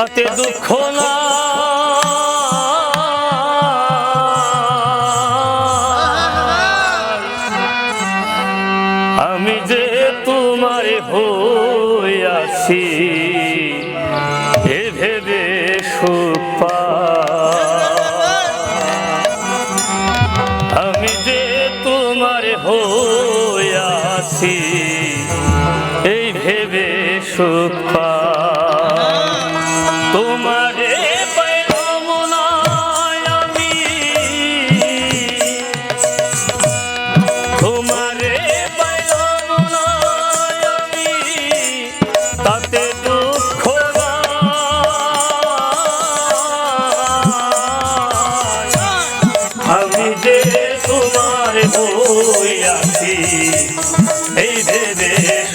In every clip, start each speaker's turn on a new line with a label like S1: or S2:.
S1: তাতে দুঃখ না। আমি যে তোমার হইয়াছি আছি ভেবে সুপা আমি যে এই ভেবে সুখ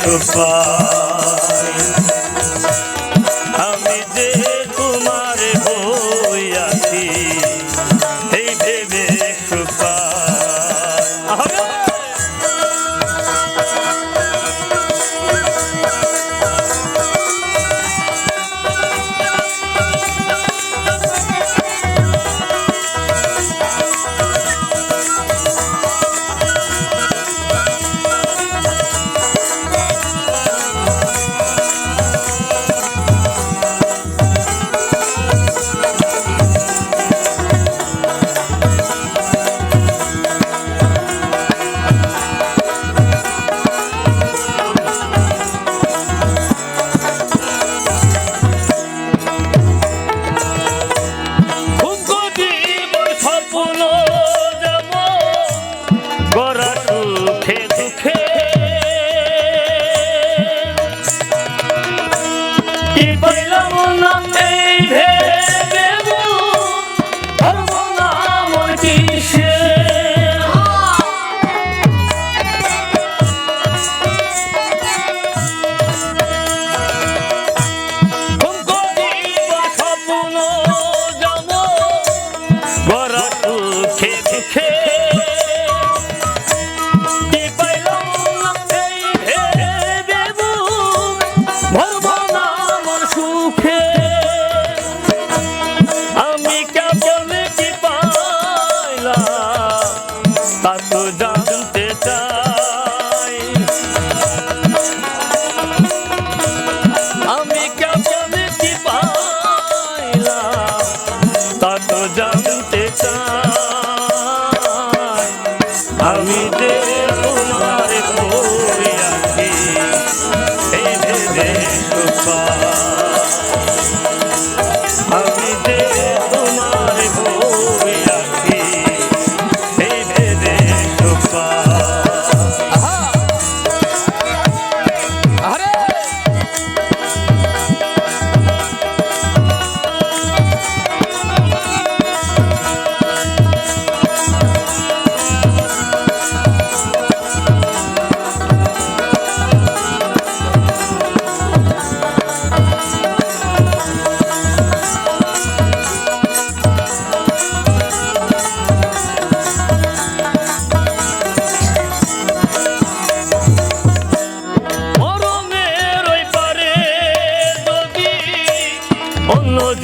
S1: goodbye.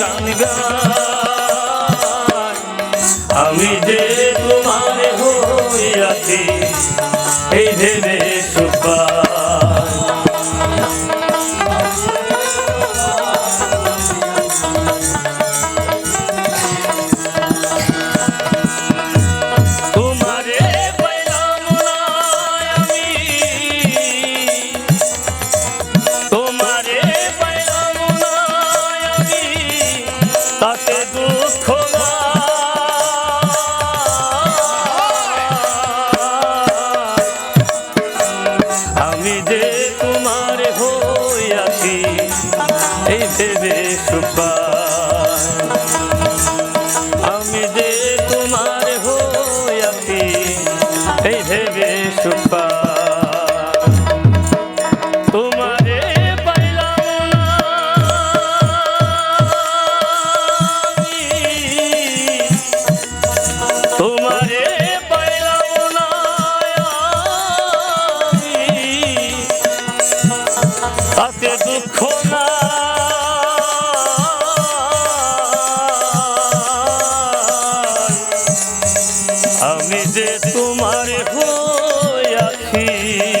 S1: গান গা ਸੁਭਾ যে তোমার এই ভেবে